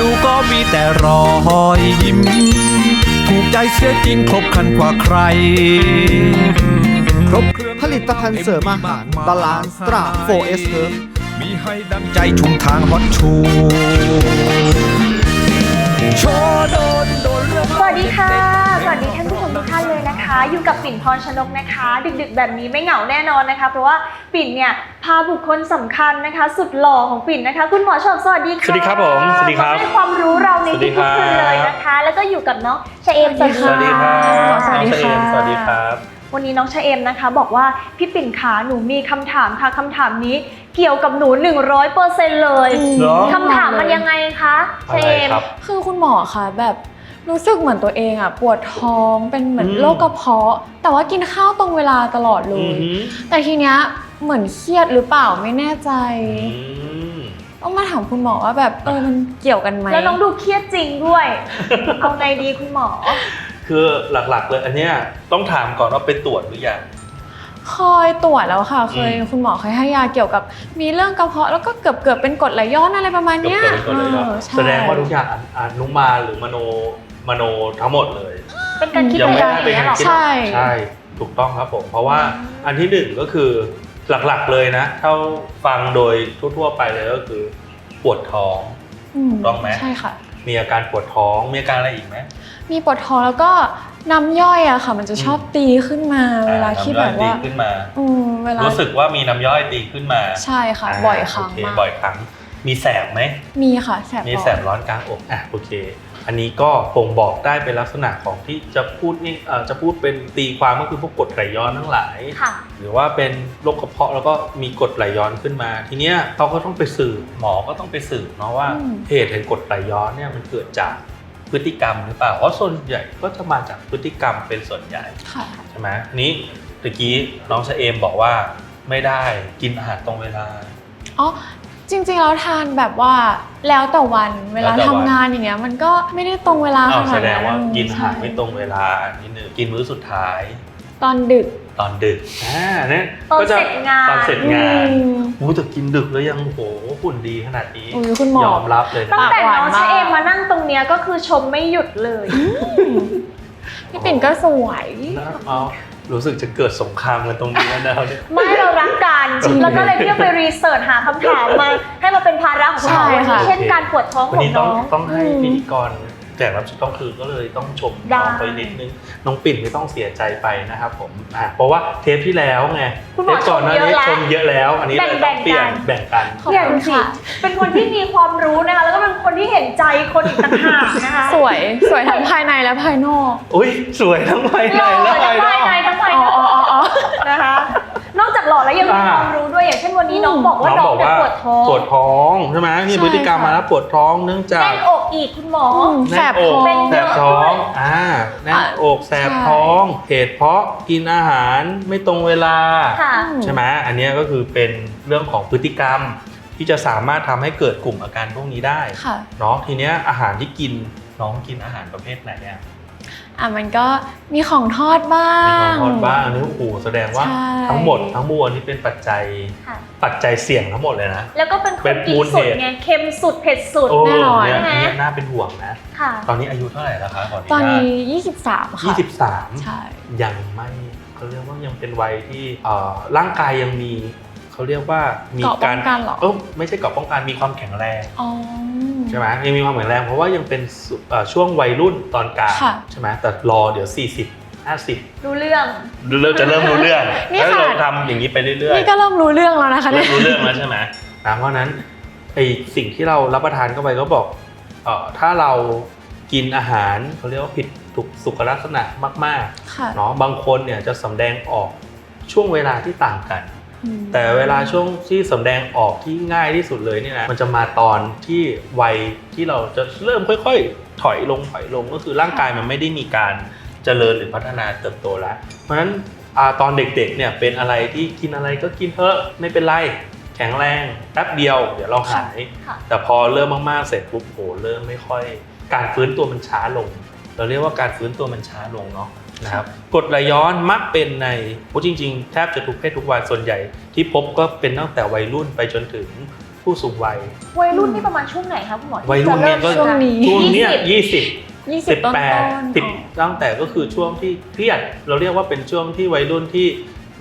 ดูก็มีแต่รอยยิ้ม ถูกใจเสียจริงครบครันกว่าใคร ครบเครื่องผลิตภัณฑ์เสริมอาหาร Balance Stra 4S Herb มีให้ดังใจชุมทางฮอตชูโชว์โดนโดนเรื่องสวัสดีค่ะ สวัสดีท่านผู้ชมทุกท่านเลยนะคะ อยู่กับปิ่นพรชนกนะคะ ดึกๆ แบบนี้ไม่เหงาแน่นอนนะคะ เพราะว่าปิ่นเนี่ย พาบุคคลสำคัญนะคะ สุดหล่อของปิ่นนะคะ คุณหมอชอบสวัสดีค่ะสวัสดีครับผมสวัสดีครับมาให้ความรู้เราในสวัสดีทุกคๆรับคืนเลยนะคะ แล้วก็อยู่กับน้องชะเอมสวัสดีครับหมอสวัสดีน้องเชค่ะมสวัสดีครับ วันนี้น้องชะเอมนะคะ บอกว่าพี่ปิ่นขาหนูมีคำถามค่ะคำถามนี้เกี่ยวกับหนู 100%เลยเหรอคำถามมันยังไงคะอะชะไรเอมครับคือคุณหมอคะแบบรู้สึกเหมือนตัวเองอะปวดท้องเป็นเหมือนอืมโรคกระเพาะ แต่ว่ากินข้าวตรงเวลาตลอดเลอืยอหือแต่ทีเนี้ย เหมือนเครียดหรือเปล่าไม่แน่ใจอืมต้องมาถามคุณหมอว่าแบบเออมันเกี่ยวกันไหมแล้วน้องดูเครียดจริงด้วย เอาไงดีคุณหมอ คือหลักๆเลยอันเนี้ยต้องถามก่อนว่าไปตรวจหรือยังเคยตรวจแล้วค่ะ เคยอืมคุณหมอเคยให้ยาเกี่ยวกับ มีเรื่องกระเพาะแล้วก็เกือบเกือบๆเป็นกรดไหลย้อนอะไรประมาณเกือบเนี้ยเกิดไปก่อนเลยเนาะเออใช่แสดงว่าทุกอย่างอนุมานหรือมโนมโนทั้งหมดเลย เป็นการคิดยังไปไม่เองได้อเป็นย่างเงี้ยเหรอใช่ใช่ ถูกต้องครับผม เพราะว่าอันที่หนึ่งก็คือ หลักๆเลยนะ เท่าฟังโดยทั่วๆไปเลยก็คือ ปวดท้องมถูกต้องไหมใช่ค่ะ มีอาการปวดท้องมีอาการอะไรอีกไหมมีปวดท้องแล้วก็น้ำย่อยอะค่ะ มันจะชอบตีขึ้นมา เวลาที่แบบว่าน้ำย่อยตีขึ้นมาอืมเวลารู้สึกว่ามีน้ำย่อยตีขึ้นมา ใช่ค่ะ บ่อยครั้งโเคมากบ่อยครั้ง มีแสบไหมมีค่ะแสบมีปอดแสบร้อนกลางอกอะโอเค อันนี้ก็บ่งบอกได้เป็นลักษณะของที่จะพูดนี่เอ่อจะพูดเป็นตีความก็คือพวกกรดไหลย้อนทั้งหลาย ค่ะ หรือว่าเป็นโรคกระเพาะแล้วก็มีกรดไหลย้อนขึ้นมา ทีเนี้ยเขาก็ต้องไปสืบหมอก็ต้องไปสืบเนาะว่าเหตุแห่งกรดไหลย้อนเนี่ยมันเกิดจากพฤติกรรมหรือเปล่าเพราะส่วนใหญ่ก็จะมาจากพฤติกรรมเป็นส่วนใหญ่ ค่ะ ใช่ไหมอันนี้ตะกี้น้องชะเอมบอกว่าไม่ได้กินอาหารตรงเวลา อ๋อ จริงๆแล้วทานแบบว่าแล้วแต่วันเวลาแล้วแต่ทำวัน งานอย่างเงี้ยมันก็ไม่ได้ตรงเวลาขอ้าวนาแสดดนั้งนว่ากินอาหารใช่ไม่ตรงเวลานิดนึงกินมื้อสุดท้ายตอนดึกตอนดึกอ่าเนี่ยตอนก็จะเสร็จงาน ตอนเสร็จงานอืม อู้แต่กินดึกแล้วยังโหหุ่นดีขนาดนี้อุ้ยคุณหมอ ยอมรับเลยตั้นะงแต่ปากหวานน้องมากชะเอมมานั่งตรงเนี้ยก็คือชมไม่หยุดเลย พี่ปิ่นก็สวย นะเอา รู้สึกจะเกิดสงครามกันตรงนี้แล้วนะครับเนี่ย ไม่เรารักกันจริงแล้วก็เลยเที่ยวไปรีเสิร์ชหาคำถามมาให้มาเป็นภาระของคุณหมอใช่ค่ะ เช่นการปวดท้องวันของนี้ต้น้ององ ต้องให้อืมพิธีกร แขกรับเชิญต้องคือก็เลยต้องชมได้น้องไปนิดนึงน้องปิ่นไม่ต้องเสียใจไปนะครับผมอะเพราะว่าเทปที่แล้วไงคุณหเทมอปก่อนหน้านี้ชชมมเยเยอะอะแล้แล้ววอันนี้เลยต้องเปลี่ยนแบ่งกันแบ่งกันขอบเนี่ยคุดูณสิค่ะ เป็นคนที่มีความรู้นะคะ แล้วก็เป็นคนที่เห็นใจคนอีกต่างหากนะคะสวยสวยทั้งภายในและภายนอกอุ้ยสวยทั้งภายหในล่อและทั้ภางยนภายอกในทั้งภายอ๋นออกอ๋ออ๋อนะคะ นอกจากหล่อแล้วยังมีอ่าความรู้ด้วยอย่างเช่นวันนี้น้องอืมบอกว่าน้องเนี่ยปวดท้องปวดท้องใช่ไหมมีใช่พฤติกรรมค่ะมาแล้วปวดท้องเนื่องจากแน่นอกอีกคุณหมออมแน่แสนบอกท้องเป็นแสบท้องอ่าแน่นอกแสบใช่ท้องเหตุเพราะกินอาหารไม่ตรงเวลาค่ะใช่ไหมอันเนี้ยก็คือเป็นเรื่องของพฤติกรรมที่จะสามารถทำให้เกิดกลุ่มอาการพวกนี้ได้ค่ะเนาะทีเนี้ยอาหารที่กินน้องกินอาหารประเภทไหนอะ อะมันก็มีของทอดบ้ามีงของทอดบ้างอันนี้โอ้โหแสดงว่าใช่ ทั้งหมดทั้งมวลนี่เป็นปัจจัยค่ะ ปัจจัยเสี่ยงทั้งหมดเลยนะ แล้วก็เป็นคเป็นนกิมูนลสุดเหตุ ไงเค็มสุดเผ็ดสุด โอ้แน่นอน เนี่ยใช่ไหมเนี่ยน่าเป็นห่วงนะ ค่ะ ตอนนี้อายุเท่าไหร่แล้วคะขออนุญาตตอนนี้ 23 ค่ะยี่สิบสามใช่ ยังไม่เขาเรียกว่ายังเป็นวัยที่เอ่อร่างกายยังมี เขาเรียกว่ามีเกราะป้กาอรงกันเหรอ เออไม่ใช่เกราะป้องกันมีความแข็งแรง อ๋อ ใช่ไหมยังมีความแข็งแรงเพราะว่ายังเป็นสุเอ่อช่วงวัยรุ่นตอนกลางค่ะ ใช่ไหมแต่รอเดี๋ยว 40 50รู้เรื่อง เริ่มจะเริ่มรู้เรื่องนี่แล้วค่ะ เราทำอย่างนี้ไปเรื่อยนี่ก็เริ่มรู้เรื่องแล้วนะคะๆเริ่เนี่ย มรู้เรื่องแล้วใช่ไหมนะเพราะฉะนั้นไอสิ่งที่เรารับประทานเข้าไปก็บอกเอ่อถ้าเรากินอาหารเขาเรียกว่าผิดถูกสุขลักษณะมากค่ะ ๆเนาะบางคนเนี่ยจะสำแดงออกช่วงเวลาที่ต่างกันอืม แต่เวลาช่วงที่สำแดงออกที่ง่ายที่สุดเลยเนี่ยนะมันจะมาตอนที่วัยที่เราจะเริ่มค่อยๆ ถอยลงถอยลงก็คือร่างกายมันไม่ได้มีการเจริญหรือพัฒนาเติบโตแล้ว เพราะฉะนั้นอาตอนเด็กๆเนี่ยเป็นอะไรที่กินอะไรก็กินเถอะไม่เป็นไรแข็งแรงแป๊บเดียวเดี๋ยวเราหายค่ะแต่พอเริ่มมากๆเสร็จปุ๊บโหเริ่มไม่ค่อย การฟื้นตัวมันช้าลง เราเรียกว่าการฟื้นตัวมันช้าลงเนาะ นะครับกรดไหลย้อนมักเป็นในโอ้จริง ๆ แทบจะทุกเพศทุกวัยส่วนใหญ่ ที่พบก็เป็นตั้งแต่วัยรุ่นไปจนถึงผู้สูงวัย วัยรุ่นนี่ประมาณช่วงไหนคะคุณหมอที่วัยรุ่นเนี่ยก็จะริ่มช่วงนี้ช่วงเนี้ยยี่สิบยี่สิสิบบต้นแปดๆสิบอ๋อตั้งแต่ก็คือช่วงที่เครียดเราเรียกว่าเป็นช่วงที่วัยรุ่นที่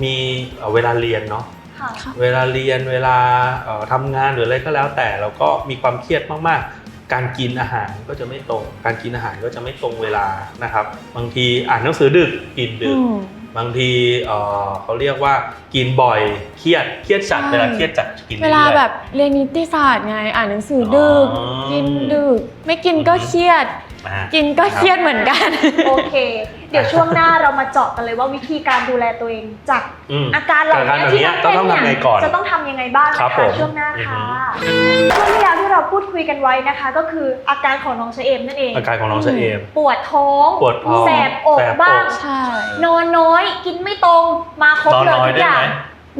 มีเอ่อเวลาเรียนเนาะค่ะค่ะเวลาเรียนเวลาเอ่อทำงานหรืออะไรก็แล้วแต่เราก็มีความเครียดมากๆ การกินอาหารก็จะไม่ตรง การกินอาหารก็จะไม่ตรงเวลานะครับ บางทีอ่านหนังสือดึกกินดึกอืมบางทีเอ่อเขาเรียกว่ากินบ่อยเครียดเครียดจัดใช่เวลาเครียดจัดกินเวลารื่อยๆ แบบเรียนนิติศาสตร์ไงอ่านหนังสือดึก อ๋อ กินดึก ไม่กินก็เครียด อ่า กินก็เครียดเหมือนกัน โอเคเดี๋ยวช่วงหน้าเรามาเจาะกันเลยว่าวิธีการดูแลตัวเอง จากอืมอาการเหล่าอาการนี้แบบที่เนี้ยเราเป็นต้องทำไงเนี่ยก่อนจะต้องทำยังไงบ้างครันะบผคะมช่วงหน้าค่ะอืช่วงที่แล้วที่เราพูดคุยกันไว้นะคะ ก็คืออาการของน้องเชเอมนั่นเองอาการของน้องเชเอมปวดท้องปวดท้องแสบอกแสบอกบ้างใช่นอนน้อยกินไม่ตรงมาครบนอนเลยน้อยทุกได้อย่าไหมง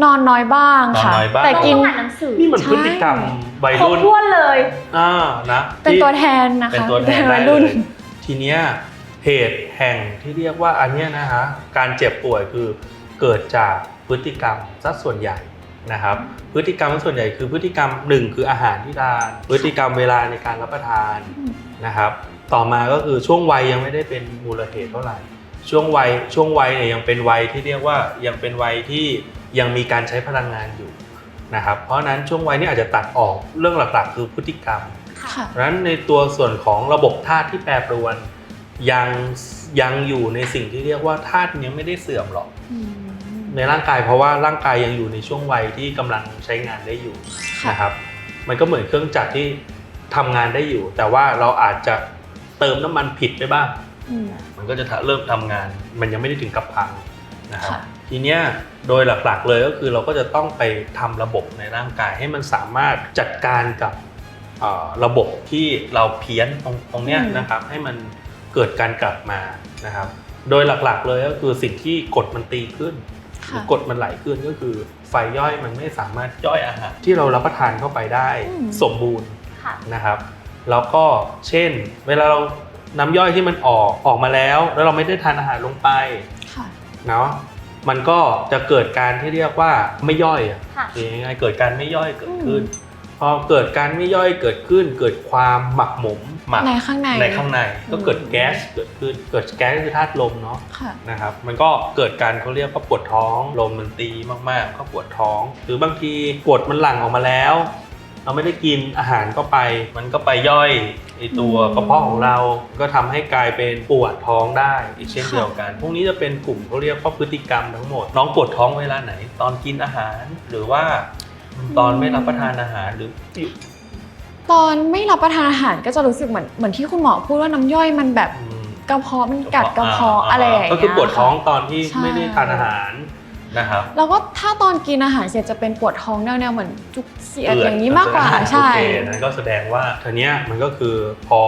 นอนน้อยบ้างค่ะนอนน้อยบ้างแต่ต้องกินอ่านหนังสือนี่มันพฤติกรรมวัยครบรุ่นถ้วนเลยอ่านะเป็นที่ตัวแทนนะคะเป็นตัวแทนวัได้ยเลรุ่นยทีเนี้ยเหตุ แห่งที่เรียกว่าอันเนี้ยนะฮะการเจ็บป่วยคือเกิดจากพฤติกรรมซะส่วนใหญ่นะครับ พฤติกรรมส่วนใหญ่คือพฤติกรรมหนึ่งคืออาหารที่ทาน พฤติกรรมเวลาในการรับประทานอืมนะครับ ต่อมาก็คือช่วงวัยยังไม่ได้เป็นมูลเหตุเท่าไหร่ ช่วงวัยช่วงวัยเนี่ยยังเป็นวัยที่เรียกว่ายังเป็นวัยที่ยังมีการใช้พลังงานอยู่นะครับ เพราะฉะนั้นช่วงวัยนี้อาจจะตัดออกเรื่องหลักๆ คือพฤติกรรมค่ะเพราะฉะนั้นในตัวส่วนของระบบธาตุที่แปรปรวนยัง ยังอยู่ในสิ่งที่เรียกว่าธาตุยังไม่ได้เสื่อมหรอกอืมในร่างกายเพราะว่าร่างกายยังอยู่ในช่วงวัยที่กำลังใช้งานได้อยู่ค่ะนะครับ มันก็เหมือนเครื่องจักรที่ทำงานได้อยู่ แต่ว่าเราอาจจะเติมน้ำมันผิดไปบ้างอืมมันก็จะเริ่มทำงาน มันยังไม่ได้ถึงกับพังนะครับค่ะทีเนี้ยโดยหลักๆเลยก็คือเราก็จะต้องไปทำระบบในร่างกายให้มันสามารถจัดการกับเอ่อระบบที่เราเพี้ยนตรงตรงเนี้ยอืมนะครับ ให้มัน เกิดการกลับมานะครับ โดยหลักๆเลยก็คือสิ่งที่กดมันตีขึ้นหรืค่ะอกดมันไหลขึ้นก็คือไฟย่อยมันไม่สามารถย่อยอาหารที่เรารับประทานเข้าไปได้อืมสมบูรณ์ค่ะนะครับ แล้วก็เช่น เวลาเราน้ำย่อยที่มันออกออกมาแล้ว แล้วเราไม่ได้ทานอาหารลงไปค่ะเนาะมันก็จะเกิดการที่เรียกว่าไม่ย่อยอะค่ะยังไงเกิดการไม่ย่อยเกิดขึ้นอืมพ อเกิดการไม่ย่อยเกิดขึ้น เกิดความหมักหมมหมักในข้างในในข้างในก็เกิดอืมแก๊สเกิดขึ้น เกิดแก๊สก็คือธาตุลมเนาะค่ะนะครับ มันก็เกิดการเขาเรียกว่าปวดท้องลมมันตีมากๆ ก็ปวดท้อง หรือบางทีกรดมันหลั่งออกมาแล้ว เราไม่ได้กินอาหารก็ไป มันก็ไปย่อยไอตัวอืมกระเพาะของเราก็ทำให้กลายเป็นปวดท้องได้อีกเช่นค่ะเดียวกัน พวกนี้จะเป็นกลุ่มเขาเรียกว่าพฤติกรรมทั้งหมด น้องปวดท้องเวลาไหน ตอนกินอาหาร หรือว่า ตอนไม่รับประทานอาหารหรือตอนไม่รับประทานอาหารก็จะรู้สึกเหมือนเหมือนที่คุณหมอพูดว่าน้ำย่อยมันแบบอืมกระเพาะมันกัดกระเพาะอะไรอย่างเงี้ย ก็คือปวดท้องค่ะตอนที่ใช่ ไม่ได้ทานอาหารนะครับ แล้วก็ถ้าตอนกินอาหารเสร็จจะเป็นปวดท้องแนวๆเหมือนจุกเสียดอย่างนี้มากกว่าอ่ใช่ โอเคนั่นก็แสดงว่าทีเนี้ยมันก็คือพอ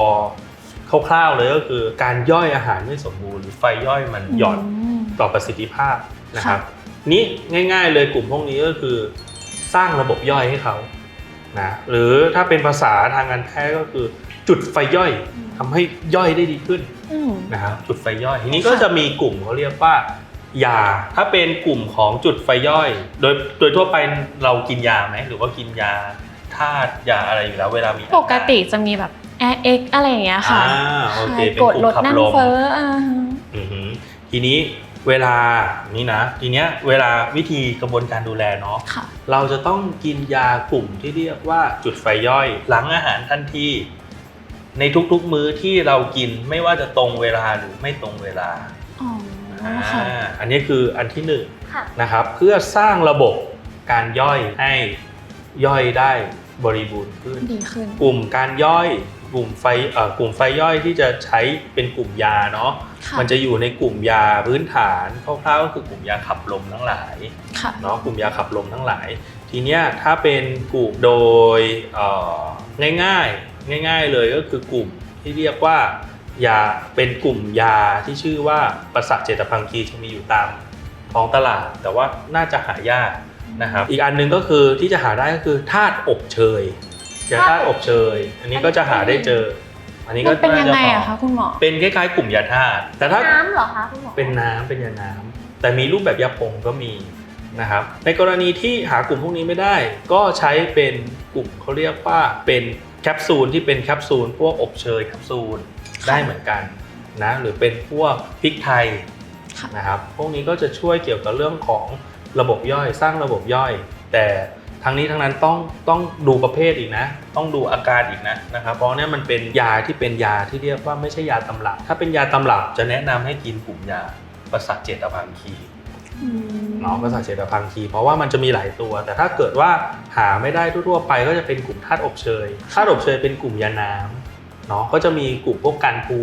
คร่าวๆเลยก็คือการย่อยอาหารไม่สมบูรณ์หรือไฟย่อยมันหย่อนมต่อประสิทธิภาพนะครับค่นี่ง่าย ๆ เลยกลุ่มพวกนี้ก็คือ สร้างระบบย่อยให้เขานะหรือถ้าเป็นภาษาทางการแพทย์ก็คือจุดไฟย่อยทำให้ย่อยได้ดีขึ้นอืมนะครับจุดไฟย่อยทีนี้ก็ค่ะจะมีกลุ่มเขาเรียกว่ายาถ้าเป็นกลุ่มของจุดไฟย่อย โดยโดยทั่วไปเรากินยาไหมหรือว่ากินยาธาตุยาอะไรอยู่แล้วเวลามีอาารปกติจะมีแบบ Air X อะไรอย่างเงี้ยค่ะอ่าโอเคใช่เป็นกกดลุ่ลมดขับนั่นลมเฟ้ออ่าฮะอือหือทีนี้ เวลานี่นะ ทีเนี้ยเวลาวิธีกระบวนการดูแลเนาะค่ะ เราจะต้องกินยากลุ่มที่เรียกว่าจุดไฟย่อย หลังอาหารทันทีในทุกๆมื้อที่เรากินไม่ว่าจะตรงเวลาหรือไม่ตรงเวลาอ๋ออ่าค่ะอันนี้คืออันที่หนึ่งค่ะ นะครับ เพื่อสร้างระบบการย่อยให้ย่อยได้บริบูรณ์ขึ้น ดีขึ้น กลุ่มการย่อย กลุ่มไฟเอ่อกลุ่มไฟย่อยที่จะใช้เป็นกลุ่มยาเนาะค่ะมันจะอยู่ในกลุ่มยาพื้นฐานคร่าวๆก็คือกลุ่มยาขับลมทั้งหลายค่ะเนาะกลุ่มยาขับลมทั้งหลาย ทีเนี้ยถ้าเป็นกลุ่มโดยเอ่อง่ายๆง่าย ๆเลยก็คือกลุ่มที่เรียกว่ายาเป็นกลุ่มยาที่ชื่อว่าประสาทเจตพังคีจะมีอยู่ตามท้องตลาด แต่ว่าน่าจะหายากนะครับอีกอันหนึงก็คือที่จะหาได้ก็คือธาตุอบเชย ยาธาตุอบเชย อันนี้ก็จะหาได้เจอ อันนี้มัก็นเป็นยังไงาจอะคะคุณหมอ เป็นคล้ายๆกลุ่มยาธาตุแต่ถ้าน้ำเหรอคะคุณหมอ เป็นน้ำเป็นยาน้ำแต่มีรูปแบบยาผงก็มีนะครับ ในกรณีที่หากลุ่มพวกนี้ไม่ได้ ก็ใช้เป็นกลุ่มเขาเรียกว่าเป็นแคปซูลที่เป็นแคปซูลพวกอบเชยแคปซูลได้เหมือนกันนะหรือเป็นพวกพริกไทยค่ะนะครับ พวกนี้ก็จะช่วยเกี่ยวกับเรื่องของระบบย่อยสร้างระบบย่อย แต่ ทั้งนี้ทั้งนั้นต้องต้องดูประเภทอีกนะ ต้องดูอาการอีกนะนะครับ เพราะเนี่ยมันเป็นยาที่เป็นยาที่เรียกว่าไม่ใช่ยาตำรับ ถ้าเป็นยาตำรับจะแนะนำให้กินกลุ่มยาประสาทเจตพังคีอืมเนาะประสาทเจตพังคี เพราะว่ามันจะมีหลายตัว แต่ถ้าเกิดว่าหาไม่ได้ทั่วๆไปก็จะเป็นกลุ่มธาตุอบเชยธาตุอบเชยเป็นกลุ่มยาน้ำเนาะก็จะมีกลุ่มพวกกันปู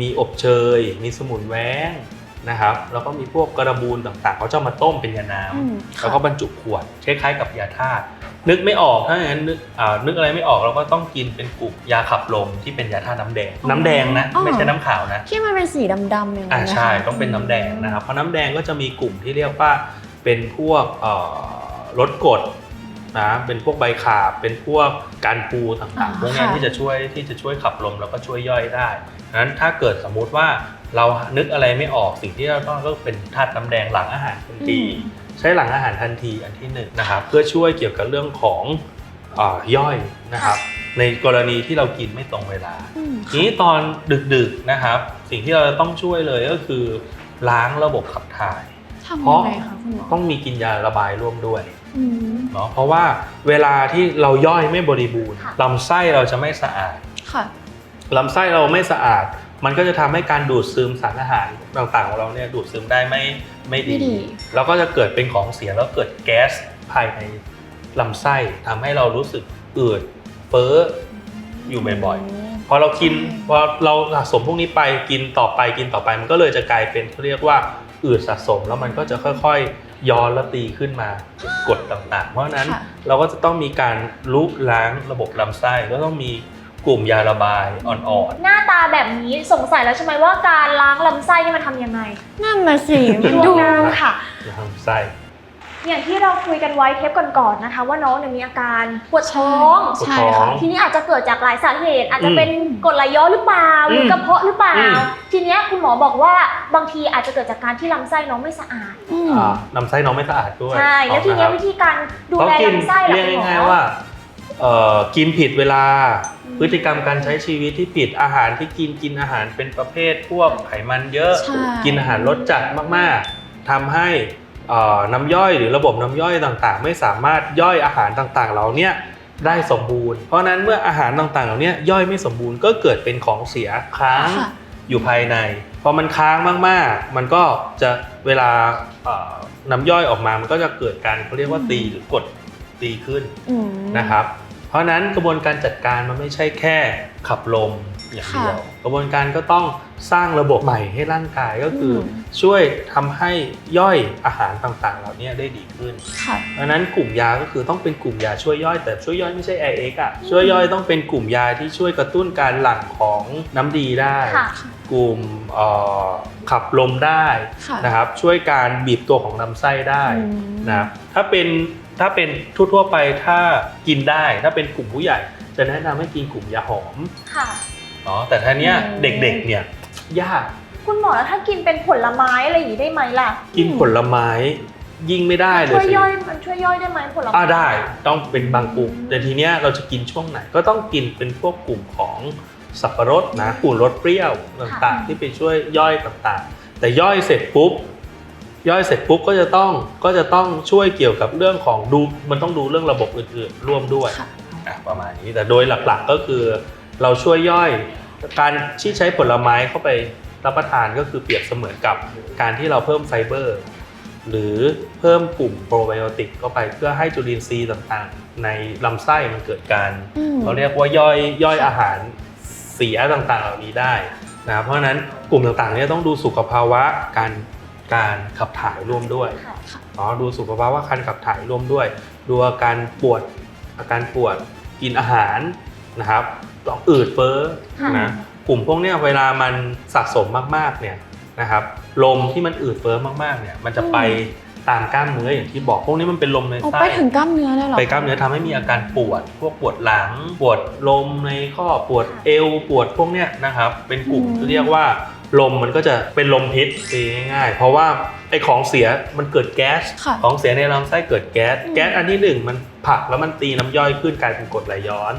มีอบเชย มีสมุนแว้ง นะครับแล้วก็มีพวกกระบูนต่างๆเขาจะเอามาต้มเป็นยาน้ำอืมแล้วก็บรรจุขวดคล้ายๆกับยาธาตุนึกไม่ออกถ้าอย่างนั้นนึกอ่านึกอะไรไม่ออกเราก็ต้องกินเป็นกลุ่มยาขับลมที่เป็นยาธาตุน้ำแดง น้ำแดงนะไม่ใช่น้ำขาวนะ ที่มันเป็นสีดำๆอย่างอ่านั้นนะคะใช่ต้องเป็นน้ำแดงนะครับเพราะน้ำแดงก็จะมีกลุ่มที่เรียกว่าเป็นพวกเอ่อลดกรด นะเป็นพวกใบขาบเป็นพวกการปูต่างๆพวกเนี้ยที่จะช่วยที่จะช่วยขับลมแล้วก็ช่วยย่อยได้ดังนั้นถ้าเกิดสมมุติว่าเรานึกอะไรไม่ออกสิ่งที่เราต้องก็เป็นธาตุน้ำแดงหลังอาหารทันที ใช้หลังอาหารทันทีอันที่หนึ่งนะครับเพื่อช่วยเกี่ยวกับเรื่องของเอ่อย่อยนะครับ ในกรณีที่เรากินไม่ตรงเวลาอืมทีนี้ตอนดึกๆนะครับ สิ่งที่เราจะต้องช่วยเลยก็คือ ล้างระบบขับถ่ายทำเพยังราะไงคะคุณหมอต้องมีกินยาระบายร่วมด้วย อืม เนาะเพราะว่าเวลาที่เราย่อยไม่บริบูรณ์ค่ะ ลำไส้เราจะไม่สะอาด ค่ะ ลำไส้เราไม่สะอาด มันก็จะทำให้การดูดซึมสารอาหารต่างๆ ของเราเนี่ยดูดซึมได้ไม่ไม่ดี ไม่ดี แล้วก็จะเกิดเป็นของเสียแล้วเกิดแก๊สภายในลำไส้ทำให้เรารู้สึกอืดเฟ้ออยู่บ่อยๆ พอเรากินพอเราสะสมพวกนี้ไปกินต่อไปกินต่อไป มันก็เลยจะกลายเป็นเขาเรียกว่าอืดสะสมแล้วมันก็จะค่อยๆ ย้อนและตีขึ้นมากดต่างๆ เพราะฉะนั้นค่ะเราก็จะต้องมีการลุล้างระบบลำไส้ก็ต้องมีกลุ่มยาระบายอ่อนหน้าตาแบบนี้สงสัยแล้วใช่ไหมว่าการล้างลำไส้นี่มันทำยังไงนั่นน่ะสิ มันดูดูน้ำค่ะ ๆลำไส้ อย่างที่เราคุยกันไว้เทปก่อนๆนะคะ ว่าน้องเนี่ยมีอาการปวดท้อง ใช่ค่ะทีนี้อาจจะเกิดจากหลายสาเหตุ อาจจะอืมเป็นกรดไหลย้อนหรือเปล่าหรืออมกระเพาะหรือเปล่า อืม ทีเนี้ยคุณหมอบอกว่าบางทีอาจจะเกิดจากการที่ลำไส้น้องไม่สะอาด อืม อ่าลำไส้น้องไม่สะอาดด้วยใช่ แล้วทีเนี้ยนะครับวิธีการดูเขาแลกินลำไส้ล่ะเรียกคุณหมอง่ายๆว่าเอ่อกินผิดเวลา อืม พฤติกรรมการใช้ชีวิตที่ผิดอาหารที่กินกินอาหารเป็นประเภทพวกไขมันเยอะ ใช่ กินอาหารรสจัดมากๆทำให้เอ่อ น้ำย่อยหรือระบบน้ำย่อยต่างๆ ไม่สามารถย่อยอาหารต่างๆเหล่าเนี้ยได้สมบูรณ์ เพราะฉะนั้นเมื่ออาหารต่างๆ เหล่าเนี้ยย่อยไม่สมบูรณ์ก็เกิดเป็นของเสียค้างค่ะอยู่ภายใน พอมันค้างมากๆ มันก็จะเวลาเอ่อน้ำย่อยออกมา มันก็จะเกิดการเขาเรียกว่าตีหรือกดตีขึ้นอืมนะครับ เพราะฉะนั้นกระบวนการจัดการมันไม่ใช่แค่ขับลมอย่างเดียวค่ะกระบวนการก็ต้อง สร้างระบบใหม่ให้ร่างกายก็คืออมช่วยทำให้ย่อยอาหารต่างๆ เหล่านี้ได้ดีขึ้นค่ะเพราะฉะนั้นกลุ่มยาก็คือต้องเป็นกลุ่มยาช่วยย่อย แต่ช่วยย่อยไม่ใช่ i อ x อะช่วยย่อยต้องเป็นกลุ่มยาที่ช่วยกระตุ้นการหลั่งของน้ำดีได้ค่ะกลุ่มเอ่อขับลมได้ค่ะนะครับช่วยการบีบตัวของลำไส้ได้อืมนะครับถ้าเป็นถ้าเป็นทั่วๆไปถ้ากินได้ถ้าเป็นกลุ่มผู้ใหญ่ จะแนะนำให้กินกลุ่มยาหอมค่ะเนาะแต่ถ้าเนี้ยอืมเด็กๆเนี่ย ยาก คุณหมอแล้วถ้ากินเป็นผลไม้อะไรอย่างนี้ได้ไหมล่ะกินผลไม้ยิ่งไม่ได้เลยช่วยสิย่อยมันช่วยย่อยได้ไหมผลไม้อ่าได้ต้องเป็นบางกลุ่ม แต่ทีเนี้ยเราจะกินช่วงไหนก็ต้องกินเป็นพวกกลุ่มของสับปะรดนะกลุ่มรสเปรี้ยวต่างๆ ที่ไปช่วยย่อยต่างๆ แต่ย่อยเสร็จปุ๊บย่อยเสร็จปุ๊บก็จะต้องก็จะต้องช่วยเกี่ยวกับเรื่องของดูมันต้องดูเรื่องระบบอื่นๆ ร่วมด้วยค่ะอะประมาณนี้แต่โดยหลักๆก็คือ เราช่วยย่อย การที่ใช้ผลไม้เข้าไปรับประทานก็คือเปรียบเสมือนกับการที่เราเพิ่มไฟเบอร์ หรือเพิ่มกลุ่มโปรไบโอติกเข้าไปเพื่อให้จุลินทรีย์ต่างๆ ในลำไส้มันเกิดการอืม เราเรียกว่าย่อยย่อยอาหารเสียต่างๆ เหล่านี้ได้นะครับเพราะฉะนั้นกลุ่มต่างๆเนี้ต้องดูสุขภาวะการการขับถ่ายร่วมด้วยค่ะ อ๋อดูสุขภาวะการขับถ่ายร่วมด้วย ดูอาการปวดอาการปวดกินอาหารนะครับต้ องอืดเฟ้อค่ะนะกลุ่มพวกเนี้ยเวลามันสะสมมากๆเนี่ยนะครับลมที่มันอืดเฟ้อมากๆเนี่ยมันจะไปตามกล้ามเนื้ออย่างที่บอกพวกนี้มันเป็นลมในเอาไส้ไปถึงกล้ามเนื้อเลยเหรอไปกล้ามเนื้อทำให้มีอาการปวด พวกปวดหลัง ปวดลมในข้อปวดเอวปวดพวกเนี้ยนะครับ เป็นกลุ่มอืมที่เรียกว่าลมมันก็จะเป็นลมพิษตีง่ายๆ เพราะว่าไอ้ของเสียมันเกิดแก๊สค่ะของเสียในลำไส้เกิดแก๊ส แก๊สอันที่หนึ่งมันผลักแล้วมันตีน้ำย่อยขึ้นกลายเป็นกรดไหลย้อน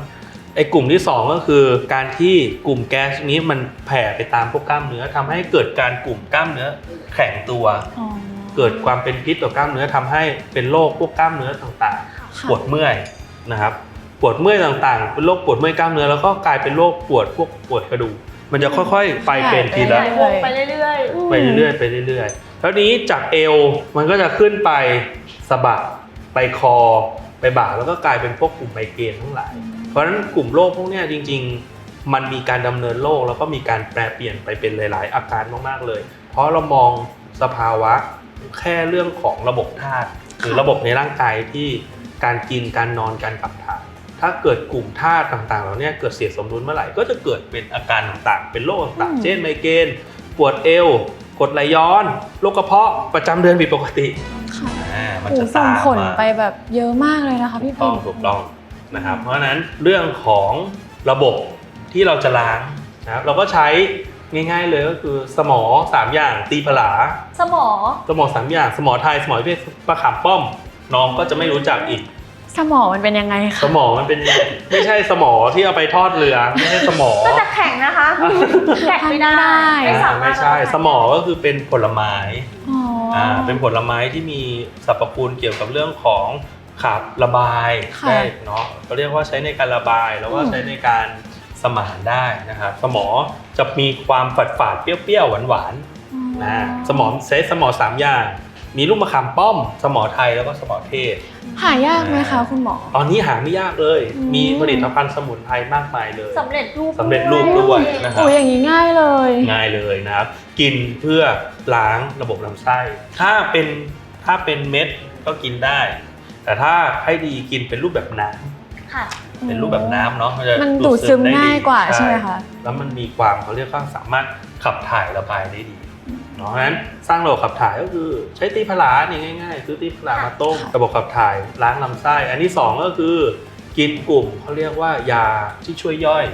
ไอ้กลุ่มที่สองก็คือการที่กลุ่มแก๊สนี้มันแผ่ไปตามพวกกล้ามเนื้อทำให้เกิดการกลุ่มกล้ามเนื้อแข็งตัวอ๋อเกิดความเป็นพิษต่อกล้ามเนื้อทำให้เป็นโรคพวกกล้ามเนื้อต่างๆค่ะปวดเมื่อยนะครับปวดเมื่อยต่างๆ เป็นโรคปวดเมื่อยกล้ามเนื้อแล้วก็กลายเป็นโรคปวดพวกปวดกระดูกมันจะค่อยๆ ไปเป็นทีละวงไปเรื่อยไปเรื่อยๆไปเรื่อยๆแล้วนี้จากเอวมันก็จะขึ้นไปสะบักไปคอไปบ่าแล้วก็กลายเป็นพวกกลุ่มไมเกรนทั้งหลาย เพราะฉะนั้นกลุ่มโรคพวกเนี้ยจริง ๆ มันมีการดำเนินโรคแล้วก็มีการแปรเปลี่ยนไปเป็นหลาย ๆ อาการมากๆเลย เพราะเรามองสภาวะแค่เรื่องของระบบธาตุหรือระบบในร่างกายที่การกินการนอนการขับถ่ายถ้าเกิดกลุ่มธาตุต่างๆเหล่าเนี้ยเกิดเสียสมดุลเมื่อไหร่ก็จะเกิดเป็นอาการต่างๆ เป็นโรคต่างอืมๆเช่นไมเกรนปวดเอวกรดไหลย้อนโรคกระเพาะประจำเดือนผิดปกติค่ะอ่ามันโอ้จะส่งตามผลมาไปแบบเยอะมากเลยนะคะพี่ถูกพิต้องมถูกต้อง นะครับ เพราะฉะนั้นเรื่องของระบบที่เราจะล้างนะครับเราก็ใช้ง่ายๆเลยก็คือสมอสามอย่างตีผลาๆสมอ สมอสามอย่าง สมอไทย สมอประเภทประขามป้อม น้องก็จะไม่รู้จักอีก สมองมันเป็นยังไงสคะมอมันเป็นไม่ใช่สมอที่เอาไปทอดเรือไม่ใช่สมอ ก็จะแข็งนะคะแข็งไม่ได้ไม่สามารถไม่ใช่ สมอก็คือเป็นผลไม้อ๋อออ่าเป็นผลไม้ที่มีสรรพคุณเกี่ยวกับเรื่องของ ขับระบายค่ะ ได้เนาะเขาเรียกว่าใช้ในการระบายแล้วก็อืมใช้ในการสมานได้นะครับสมอจะมีความฝาดฝาดๆเปรี้ยวๆหวานๆนะสมอเซตสมอสามอย่าง มีลูกมะขามป้อม สมอไทยแล้วก็สมอเทศ หายากไหมคะคุณหมอ ตอนนี้หาไม่ยากเลย อืม มีผลิตภัณฑ์สมุนไพรมากมายเลย สำเร็จรูปสำเร็จรูปด้วยนะครัโอ้บ ยอย่างนี้ง่ายเลย ง่ายง่ายเลยนะครับ กินเพื่อล้างระบบลำไส้ ถ้าเป็นถ้าเป็นเม็ดก็กินได้ แต่ถ้าให้ดีกินเป็นรูปแบบน้ำค่ะเป็นรูปแบบน้ำเนาะมันจะมันดูดซึมไง่ายกว่าใช่ไหมคะแล้วมันมีความเขาเรียกว่าสามารถขับถ่ายระบายได้ดีเนาะเพราะฉะนั้นสร้างระบบขับถ่ายก็คือใช้ตีผลาเนี่ยง่ายๆซื้อตีผลามาต้มค่ะระบบขับถ่ายล้างลำไส้ อันที่สองก็คือกินกลุ่มเขาเรียกว่ายาที่ช่วยย่อย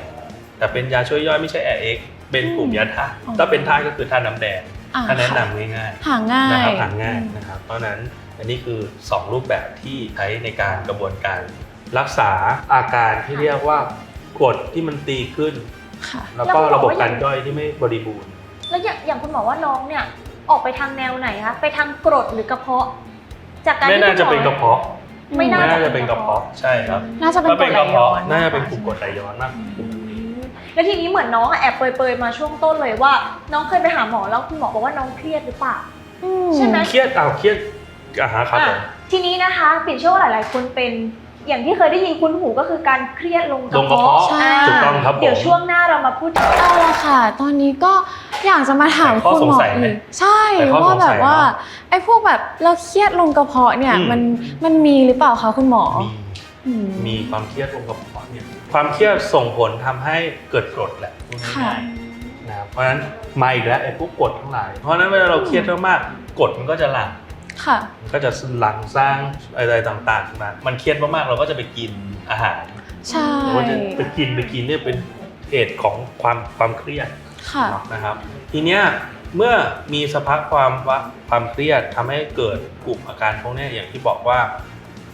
แต่เป็นยาช่วยย่อยไม่ใช่แอร์เอ็กเป็นกลุ่มยาธาตุถ้าเป็นธาตุก็คือธาตุน้ำแดงอ่าถ้าแนะค่ะนำง่ายๆ หาง่ายนะครับหาง่ายนะครับเพราะฉะนั้น อันนี้คือ 2 รูปแบบที่ใช้ในการกระบวนการ รักษาอาการที่เรียกว่ากรดที่มันตีขึ้น ค่ะแล้วก็แล้วคุณหมอระบบว่าการย่อยที่ไม่บริบูรณ์ แล้วอย่างอย่างคุณหมอว่าน้องเนี่ยออกไปทางแนวไหนคะไปทางกรดหรือกระเพาะ จากการไม่ที่น่าจะคุณหมอเป็นกระเพาะไม่น่าไม่น่าจะเป็นกระเพาะใช่ครับน่าจะเป็นถ้ากรเป็ดนไหลกระย้อเพาะนน่าจะเป็นกลุ่มกรดไหลย้อนมากอืมแล้วทีนี้เหมือนน้องอะแอบเปรยๆมาช่วงต้นเลยว่า น้องเคยไปหาหมอแล้วคุณหมอบอกว่าน้องเครียดหรือเปล่าอืใช่ไหมเครียดเอาเครียด อ่าฮะครับผม อะทีนี้นะคะปิ่นเชื่อว่าหลาย ๆ คนเป็นอย่างที่เคยได้ยินคุ้นหูก็คือการเครียดลงกลระงกระเพาะ เพาะใช่ถูกต้องครับผม เดี๋ยวช่วงหน้าเรามาพูดถึง เอาละค่ะ ตอนนี้ก็อยากจะมาถามแต่ข้อคุณหมอสงสัยไหมอีกใช่แต่ข้อว่าสงแบสับยว่าเนอะไอ้พวกแบบเราเครียดลงกระเพาะเนี่ยอืม มันมันมีหรือเปล่าคะคุณหมอมี อืม มีความเครียดลงกระเพาะเนี่ยความเครียดส่งผลทำให้เกิดกรดแหละพูดค่ะง่ายๆนะครับเพราะฉะนั้นมาอีกแล้วไอ้พวกกรดทั้งหลาย เพราะฉะนั้นเวลาเราเครียดมากๆกรดมันก็จะหลั่ง ค่ะมันก็จะหลั่งสร้างอะไรต่างๆมามันเครียดมากๆเราก็จะไปกินอาหารใช่เราก็จะไปกินไปกินเนี่ยเป็นเหตุของความความเครียดค่ะนะครับ ทีเนี้ยเมื่อมีสภาพความว่าความเครียดทำให้เกิดกลุ่มอาการพวกเนี้ยอย่างที่บอกว่า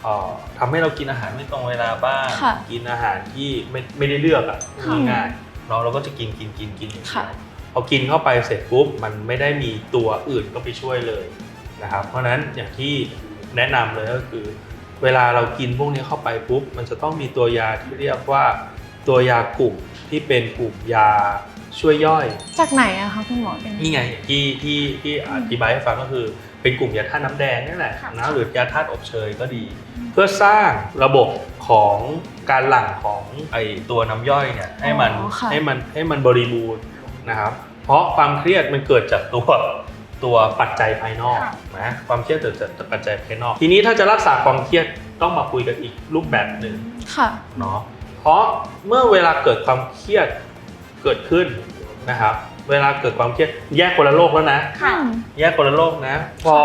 เอ่อทำให้เรากินอาหารไม่ตรงเวลาบ้างค่ะกินอาหารที่ไม่ไม่ได้เลือกอะค่ะง่ายๆเนาะเราก็จะกินกินกินกินอย่างเดียวค่ะพอกินเข้าไปเสร็จปุ๊บมันไม่ได้มีตัวอื่นก็ไปช่วยเลย นะครับ เพราะฉะนั้นอย่างที่แนะนำเลยก็คือ เวลาเรากินพวกนี้เข้าไปปุ๊บมันจะต้องมีตัวยาที่เรียกว่าตัวยากลุ่มที่เป็นกลุ่มยาช่วยย่อย จากไหนอะคะคุณหมอเป็นนี่ไงที่ที่ที่อธิบายให้ฟังก็คือเป็นกลุ่มยาธาตุน้ำแดงนี่แหละค่ะนะหรือยาธาตุอบเชยก็ดี เพื่อสร้างระบบของการหลั่งของไอตัวน้ำย่อยเนี่ยให้มันอ๋อค่ะให้มันให้มันบริบูรณ์นะครับ เพราะความเครียดมันเกิดจากตัว ตัวปัจจัยภายนอกค่ะนะความเครียดเกิดจากปัจจัยภายนอก ทีนี้ถ้าจะรักษาความเครียดต้องมาคุยกันอีกรูปแบบหนึ่งค่ะเนาะเพราะเมื่อเวลาเกิดความเครียดเกิดขึ้นนะครับเวลาเกิดความเครียดแยกคนละโลกแล้วนะค่ะแยกคนละโลกนะ พอ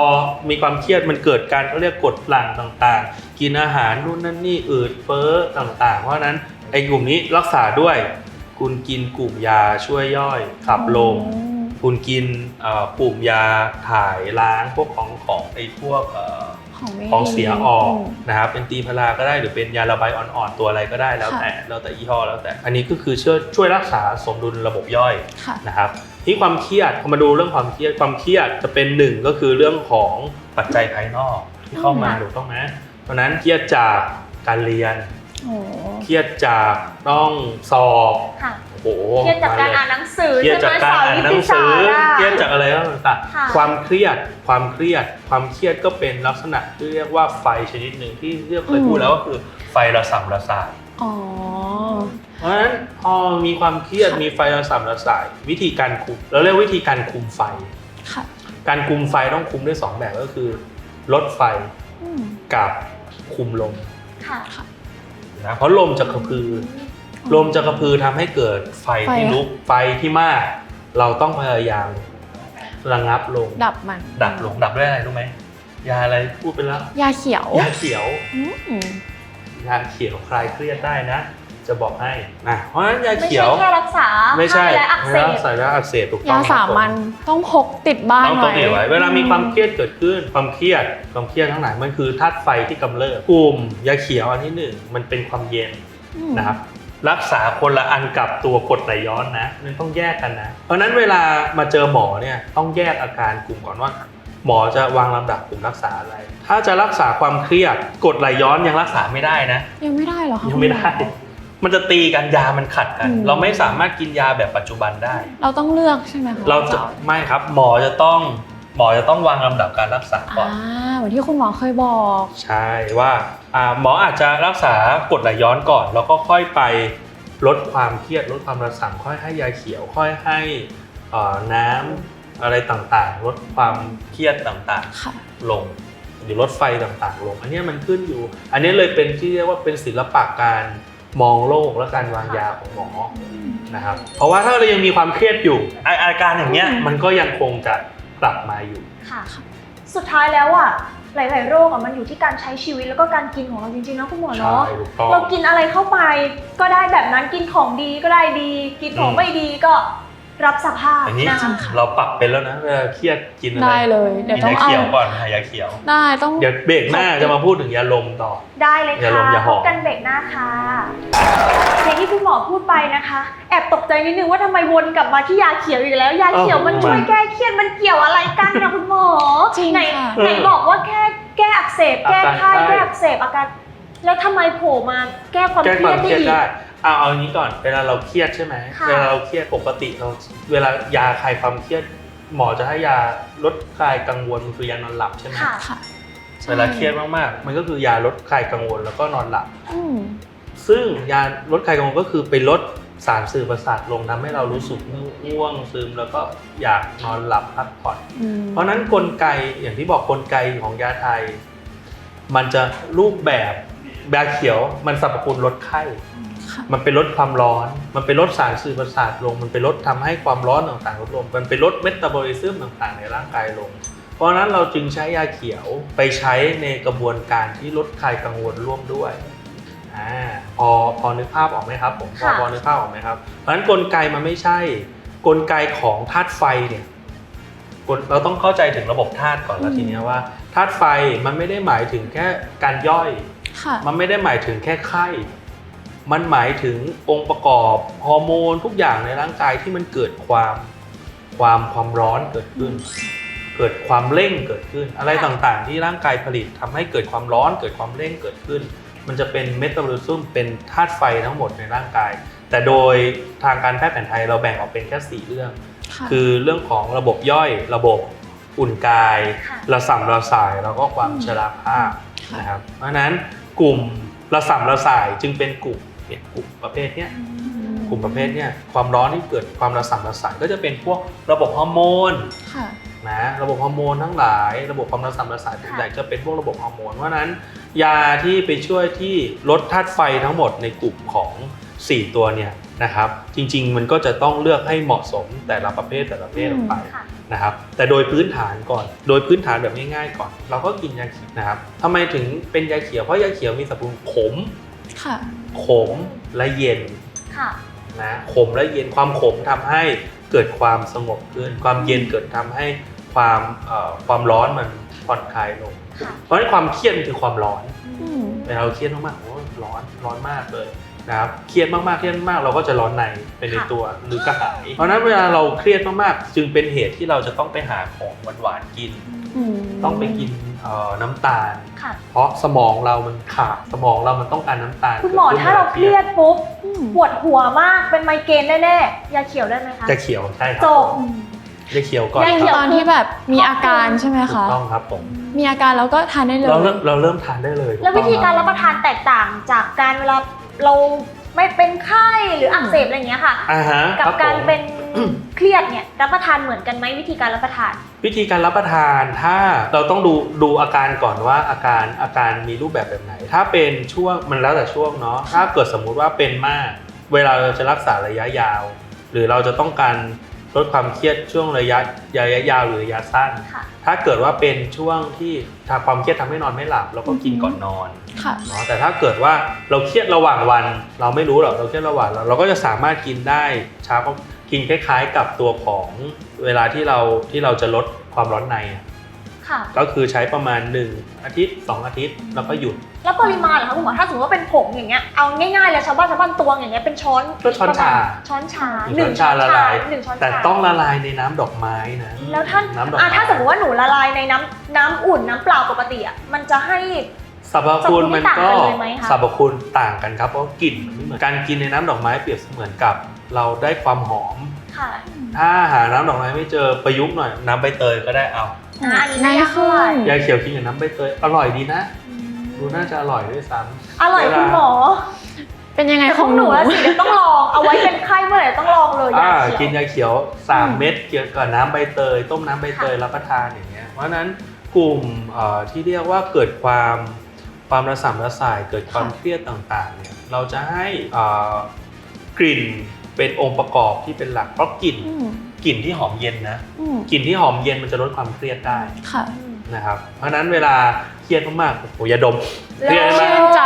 มีความเครียดมันเกิดการเขาเรียกกดหลั่งต่างๆ กินอาหารนู่นนั่นนี่อืดเฟ้อต่าง ๆ เพราะฉะนั้นไอ้กลุ่มนี้รักษาด้วย คุณกินกลุ่มยาช่วยย่อยขับลม คุณกินเอ่อกลุ่มยาถ่ายล้างพวกของของไอ้พวกเอ่อของไม่ของเสียออกมนะครับเป็นตีพาราก็ได้หรือเป็นยาระบายอ่อนๆตัวอะไรก็ได้แล้วค่ะแต่แล้วแต่ยี่ห้อแล้วแต่ อันนี้ก็คือช่วยช่วยรักษาสมดุลระบบย่อยค่ะนะครับที่ความเครียดพอมาดูเรื่องความเครียดความเครียดจะเป็นหนึ่งก็คือเรื่องของปัจจัยภายนอกที่เข้ามาอืมถูกต้องไหมเพราะฉะนั้นเครียดจากการเรียนโอ้เครียดจากต้องสอบค่ะ โอ้โหเครียดจากการอ่านหนังสือเครียดจากการอ่านหนังสือเครียดจากอะไรต่างค่ะๆความเครียดความเครียด ความเครียดก็เป็นลักษณะที่เรียกว่าไฟชนิดหนึ่งที่เรียกเคยพูดแล้วก็คือไฟระสำระสายอ๋อเพราะฉะนั้นพอมีความเครียดค่ะมีไฟระสำระสาย วิธีการคุมเราเรียกวิธีการคุมไฟค่ะการคุมไฟต้องคุมด้วยสองแบบก็คือลดไฟอืมกับคุมลมค่ะนะเพราะลมจะกระพือ ลมจะกระพือทำให้เกิดไฟที่ไฟลุกไฟที่มาก เราต้องพยายามระงับลง ดับมันดับลงดับด้วยอะไรรู้ไหมยาอะไรพูดไปแล้วยาเขียวยาเขียว อืม ยาเขียวคลายเครียดได้นะ จะบอกให้นะเพราะฉะนั้นยาไม่เขีใช่ยวแค่รักษาไม่ใช่ไข้และอักเสไม่บรักษาแล้วอักเสบถูกต้องยาสามัญต้องพกติดบ้านต้องไว้ต้องเก็บไว้ เวลามีความเครียดเกิดขึ้น ความเครียด ความเครียดทั้งหลายมันคือธาตุไฟที่กำเริบกลุ่มยาเขียวอันที่หนึ่งมันเป็นความเย็นอืมนะครับ รักษาคนละอันกับตัวกรดไหลย้อนนะมันต้องแยกกันนะ เพราะฉะนั้นเวลามาเจอหมอเนี่ยต้องแยกอาการกลุ่มก่อนว่า หมอจะวางลำดับกลุ่มรักษาอะไร ถ้าจะรักษาความเครียดกรดไหลย้อนยังรักษาไม่ได้นะ ยังไม่ได้เหรอคะยังไม่ได้คุณหอมันจะตีกันยามันขัดกันอืมเราไม่สามารถกินยาแบบปัจจุบันได้ เราต้องเลือกใช่ไหมคะเราจะไม่ครับหมอจะต้อง หมอจะต้องวางลำดับการรักษาก่อ่าอนเหมือนที่คุณหมอเคยบอก ใช่ว่าอ่าหมออาจจะรักษากรดไหลย้อนก่อน แล้วก็ค่อยไปลดความเครียดลดความระสำค่อยให้ยาเขียวค่อยให้เอ่อน้ำอะไรต่างๆ ลดความเครียดต่างค่ะ ๆ ลง หรือลดไฟต่างๆ ลง อันเนี้ยมันขึ้นอยู่ อันนี้เลยเป็นที่เรียกว่าเป็นศิลปะการมองโลกและการวางยาของหมอ นะครับ เพราะว่าถ้าเรายังมีความเครียดอยู่อาอาการอย่างเงี้ยอืมมันก็ยังคงจะ กลับมาอยู่ค่ะ สุดท้ายแล้วอะหลาย ๆ โรคอะมันอยู่ที่การใช้ชีวิตแล้วก็การกินของเราจริง ๆ นะคุณหมอใช่เนาะถูกต้อง เรากินอะไรเข้าไป ก็ได้แบบนั้นกินของดีก็ได้ดี กินของอืมไม่ดีก็ รับสภาพอันนี้นะคะเราปรับเป็นแล้วนะเวลาเครียดกินอะไรได้เลยเดี๋ยวกินต้องยาเอาเขียวก่อนหายาเขียว ได้ต้อง เดี๋ยวเบรกหน้าจะมาพูดถึงยาลมต่อ ได้เลยอย่าลค่ะมอย่าหพอมบกันเบรกหน้าค่ะอย่างที่คุณหมอพูดไปนะคะ แอบตกใจนิดนึงว่าทำไมวนกลับมาที่ยาเขียวอีกแล้ว ยาเขียวมันช่วยแก้เครียดมันเกี่ยวอะไรกันนะคุณหมอจริงไหนค่ะ ไหนบอกว่าแค่แก้อักเสบ แก้ไข้อาการไข้ แก้อักเสบอาการแล้วทำไมโผล่มาแก้ความแก้เคครีวายมดเคได้รียดอีก ได้ เอาเอาอย่างนี้ก่อนเวลาเราเครียดใช่ไหมค่ะ เวลาเราเครียดปกติเราเวลายาคลายความเครียด หมอจะให้ยาลดคลายกังวลคือยานอนหลับใช่ไหมค่ะค่ะใช่เวลาเครียดมากๆ มันก็คือยาลดคลายกังวลแล้วก็นอนหลับ อืมซึ่งยาลดคลายกังวลก็คือไปลดสารสื่อประสาทลงทำให้เรารู้สึกง่วงซึมแล้วก็อยากนอนหลับพักผ่อน อืมเพราะฉะนั้นกลไกอย่างที่บอกกลไกของยาไทย มันจะรูปแบบยาเขียวมันสรรพคุณลดไข้ค่ะ มันไปลดความร้อน มันไปลดสารสื่อประสาทลง มันไปลดทำให้ความร้อนต่างๆลดลง มันไปลดเมตาบอลิซึมต่างๆ ในร่างกายลง เพราะฉะนั้นเราจึงใช้ยาเขียวไปใช้ในกระบวนการที่ลดคลายกังวลร่วมด้วยอ่าพอพอนึกภาพออกไหมครับผมพอค่ะพอนึกภาพออกไหมครับ เพราะฉะนั้นกลไกมันไม่ใช่ กลไกของธาตุไฟเนี่ยกลเราต้องเข้าใจถึงระบบธาตุก่อนแล้วอืมทีเนี้ยว่าธาตุไฟมันไม่ได้หมายถึงแค่การย่อยค่ะมันไม่ได้หมายถึงแค่ไข้ มันหมายถึงองค์ประกอบฮอร์โมนทุกอย่างในร่างกายที่มันเกิดความความความร้อนเกิดขึ้น เกิดความเร่งเกิดขึ้น อะไรต่างๆ ที่ร่างกายผลิตทำให้เกิดความร้อนเกิดความเร่งเกิดขึ้น มันจะเป็นเมตาบอลิซึมเป็นธาตุไฟทั้งหมดในร่างกาย แต่โดยทางการแพทย์แผนไทยเราแบ่งออกเป็นแค่สี่เรื่องค่ะคือเรื่องของระบบย่อยระบบอุ่นกายค่ะระส่ำระสายแล้วก็ความอืมชราภาพค่ะนะครับเพราะฉะนั้นกลุ่มระส่ำระสายจึงเป็นกลุ่ม เนี่ยกลุ่มประเภทเนี้ยกลุ่มประเภทเนี่ยความร้อนที่เกิดความระส่ำระสายก็จะเป็นพวกระบบฮอร์โมนค่ะนะระบบฮอร์โมนทั้งหลาย ระบบความระส่ำระสายต่างๆจะเป็นพวกระบบฮอร์โมนเพราะฉะนั้น ยาที่ไปช่วยที่ลดธาตุไฟทั้งหมดในกลุ่มของ 4 ตัวเนี่ยนะครับจริงๆ มันก็จะต้องเลือกให้เหมาะสมแต่ละประเภทแต่ละประเภทออกไปค่ะนะครับแต่โดยพื้นฐานก่อน โดยพื้นฐานแบบง่ายๆก่อน เราก็กินยาเขียวนะครับทำไมถึงเป็นยาเขียวเพราะยาเขียวมีสรรพคุณขม ค่ะ ขมและเย็นค่ะนะขมและเย็นความขมทำให้เกิดความสงบขึ้น ความเย็นเกิดทำให้ความเอ่อความร้อนมันผ่อนคลายลงค่ะเพราะฉะนั้นความเครียดมันคือความร้อนอืมเวลาเราเครียดมากๆโอ้ยร้อนร้อนมากเลยนะครับเครียดมากๆเครียดมากๆเราก็จะร้อนในไปในตัวหรือกระหายเพราะฉะนั้นเวลาเราเครียดมากๆจึงเป็นเหตุที่เราจะต้องไปหาของหวานๆกินอืม ต้องไปกินเอ่อน้ำตาล ค่ะ เพราะสมองเรามันขาดสมองเรามันต้องการน้ำตาลคุณหมอกิดขึ้นถ้าเราเครียดปุ๊บอืมปวดหัวมากเป็นไมเกรนแน่ๆยาเขียวได้ไหมคะจะเขียวใช่ครัจบ จะเขียวก่อนยังคเขียวรับตอนที่แบบมีอาการใช่ไหมถูคะ กต้องครับผมมีอาการแล้วก็ทานได้เลยเราเริ่มเราเริ่มทานได้เลยแล้ววิธีการรับประทานแตกต่างจากการเวลาเราไม่เป็นไข้หรืออักเสบอะไรอย่างเงี้ยค่ะ อ่าฮะกับคบผม การเป็น เครียดเนี่ยรับประทานเหมือนกันไหมวิธีการรับประทาน วิธีการรับประทานถ้าเราต้องดูดูอาการก่อนว่าอาการอาการมีรูปแบบแบบไหน ถ้าเป็นช่วงมันแล้วแต่ช่วงเนาะถ้าเกิดสมมุติว่าเป็นมาก เวลาเราจะรักษาระยะยาว หรือเราจะต้องการลดความเครียดช่วงระยะระยะยาวหรือระยะสั้น ค่ะ ถ้าเกิดว่าเป็นช่วงที่ทางความเครียดทำให้นอนไม่หลับเราก็กินก่อนนอนค่ะ เนาะแต่ถ้าเกิดว่าเราเครียดระหว่างวัน เราไม่รู้หรอกเราเครียดระหว่างเราเราก็จะสามารถกินได้เช้าก็ กินคล้ายๆกับตัวของเวลาที่เราที่เราจะลดความร้อนในอะค่ะ ก็คือใช้ประมาณ 1 อาทิตย์ 2 อาทิตย์แล้วก็หยุด แล้วปริมาณเหรอคะคุณหมอถ้าสมมติว่าเป็นผงอย่างเงี้ยเอาง่ายๆเลยชาวบ้านชาวบ้านตวงอย่างเงี้ยเป็นช้อนก็ช้อนชาช้อนชาหนึ่งช้อนชาละลาย หนึ่งช้อนชาแต่ต้องละลายในน้ำดอกไม้นะแล้วถ้าน้ำดอกอะไม้ถ้าสมมติว่าหนูละลายในน้ำน้ำอุ่นน้ำเปล่าปกติอะมันจะให้ สรรพคุณมันก็สรรพคุณต่างกันเลยไหมคะ สรรพคุณต่างกันครับเพราะกลิ่นมันไม่เหมือนการกินในน้ำดอกไม้เปรียบเสมือนกับ เราได้ความหอม ค่ะถ้าหาน้ำดอกไม้ไม่เจอประยุกต์หน่อย น้ำใบเตยก็ได้เอาอะอันนี้ง่ายไม่ยากเท่าขึ้ไหร่นยาเขียวกินกับน้ำใบเตยอร่อยดีนะอืมดูน่าจะอร่อยด้วยซ้ำอร่อยคุณหมอเป็นยังไงแต่ขขอองงหหนูนูอะสิเดี๋ยวต้องลอง เอาไว้เป็นไข้เมื่อไหร่ต้องลองเลยยาอ่าเขียวกินยาเขียว อืม 3 เม็ดเกี่ยวกับน้ำใบเตย ต้มน้ำใบเตยรับประทานอย่างเงี้ยเพราะฉะนั้นกลุ่มเอ่อที่เรียกว่าเกิดความความระสำระสายเกิดความเครียดต่างๆเนี่ยเราจะให้เอ่อกลิ่น เป็นองค์ประกอบที่เป็นหลักเพราะกลิ่นอืมกลิ่นที่หอมเย็นนะอืมกลิ่นที่หอมเย็นมันจะลดความเครียดได้ค่ะนะครับ เพราะฉะนั้นเวลาเครียดมากๆโอ้โหอย่าดมโล่งเครียดมากชื่นใจ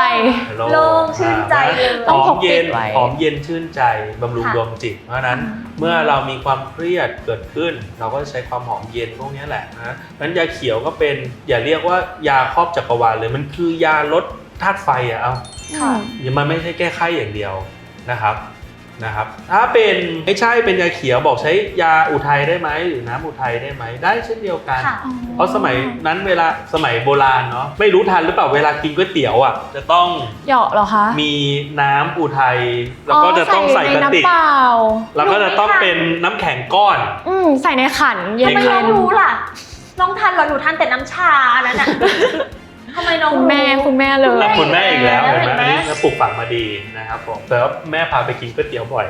โล่งชื่นใจเลยหต้องอพมกเย็นติดไว้ หอมเย็นชื่นใจบำรุงค่ะดวงจิต เพราะฉะนั้นเมื่อเรามีความเครียดเกิดขึ้น เราก็จะใช้ความหอมเย็นพวกนี้แหละนะนั้นยาเขียวก็เป็นอย่าเรียกว่ายาครอบจักรวาลเลยมันคือยาลดธาตุไฟอะเอาค่ะมันไม่ใช่แก้ไข้อย่างเดียวนะครับ นะครับ ถ้าเป็นไม่ใช่เป็นยาเขียวบอกใช้ยาอุทัยได้ไหมหรือน้ำอุทัยได้ไหมได้เช่นเดียวกัน ค่ะ เพราะสมัยนั้นเวลาสมัยโบราณเนาะไม่รู้ทันหรือเปล่าเวลากินก๋วยเตี๋ยวอะจะต้องเหยาะเหรอคะมีน้ำอุทัยแล้วก็จะต้องใส่กระติกในน้ำเปล่า แล้วก็จะต้องเป็นน้ำแข็งก้อน อืมใส่ในขันเย็ทำไมนน้องรู้ล่ะ น้องทันเหรอหนูทันแต่น้ำชาอันนั้นอะ ทำไมน้องคุณรู้แม่คุณแม่เลแล้วยคุณแม่อีกแล้วเห็นไหมเห็นไหมอันนี่ปลูกฝังมาดีนะครับผมแต่ว่าแม่พาไปกินก๋วยเตี๋ยวบ่อย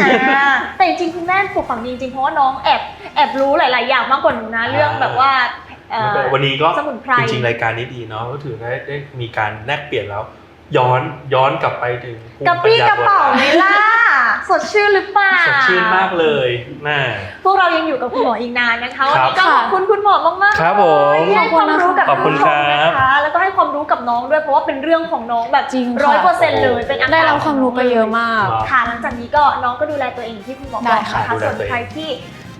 อ่าแต่จริงๆคุณแม่ปลูกฝังดีจริงๆเพราะว่าน้องแอบแอบรู้หลาย ๆ อย่างมากกว่าหนูนะเรื่องแบบว่าเอ่อวันนี้ก็สมุนไพรจริงๆรายการนี้ดีเนาะก็ถือได้ได้มีการแลกเปลี่ยนแล้ว ย้อนย้อนกลับไปถึงภูมิกระปี้ปัญญกระเป๋าโบไหมล่ะ สดชื่นหรือเปล่าสดชื่นมากเลยน่า พวกเรายังอยู่กับคุณหมออีกนานนะคะวันครับนี้ก็ขอบคุณคุณหมอมากๆครับผมที่ให้ความรู้กับขอบคุณน้องๆครับนะคะแล้วก็ให้ความรู้กับน้องด้วยเพราะว่าเป็นเรื่องของน้องแบบจริงค่ะร้อยเปอร์เซ็นต์เลยเป็นอาการได้รับความรู้ไปเยอะมากค่ะหลังจากนี้ก็น้องก็ดูแลตัวเองอย่างที่คุณหมอได้บอกค่ะนะคะดูแลส่วนตัวเองใครที่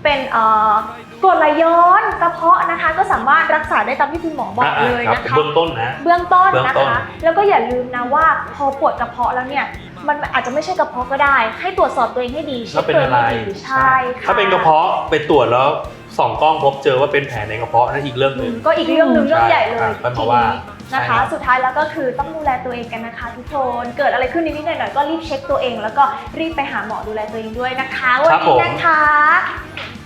เป็นเอ่อ กรดไหลย้อนกระเพาะนะคะ ก็สามารถรักษาได้ตามที่คุณหมอบอกเลยครับนะคะ เบื้องต้นนะ เบื้องต้นเบื้องนะต้น คะ แล้วก็อย่าลืมนะว่าพอปวดกระเพาะแล้วเนี่ย มันอาจจะไม่ใช่กระเพาะก็ได้ ให้ตรวจสอบตัวเองให้ดีเช็แล้วคเป็นตัวเออะงไรให้ดีใช่ค่ะถ้าเป็นกระเพาะไปตรวจแล้วส่องกล้องพบเจอว่าเป็นแผลในกระเพาะนั่นอีกเรื่องหนึ่งก็อีกเรื่องหนึ่งใช่เรื่องใหญ่เลยครับทีก็มาว่า นี้นะคะใช่ครับสุดท้ายแล้วก็คือต้องดูแลตัวเองกันนะคะ ทุกคน เกิดอะไรขึ้นนิดๆหน่อยๆก็รีบเช็คตัวเอง แล้วก็รีบไปหาหมอดูแลตัวเองด้วยนะคะ วันครับผนี้มนะคะ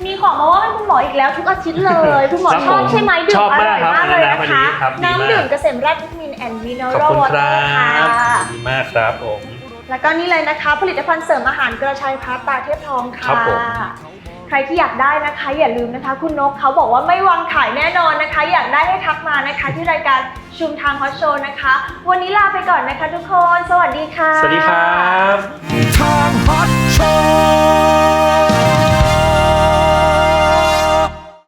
มีของมาว่าให้คุณหมออีกแล้วทุกอาทิตย์เลย คุณหมอครับชอบผมใช่ไหมดื่ชมอบอมากร่อยครับมากเลยน้ำอันะนนี้คะ ครับดีมาก น้ำดื่มเกษมราชวิตามินแอนด์มินเนอขอบรัลคุณวอคเตอรัร์ค่ะบดีมากครับผม แล้วก็นี่เลยนะคะ ผลิตภัณฑ์เสริมอาหารกระชายพัฒตาเทพทองค่ะ ครับผม ใครที่อยากได้นะคะ อย่าลืมนะคะ คุณนกเขาบอกว่าไม่วางขายแน่นอนนะคะ อยากได้ให้ทักมานะคะ ที่รายการชุมทางฮอตโชว์นะคะ วันนี้ลาไปก่อนนะคะทุกคน สวัสดีค่ะ สวัสดีครับ ทางฮอตโชว์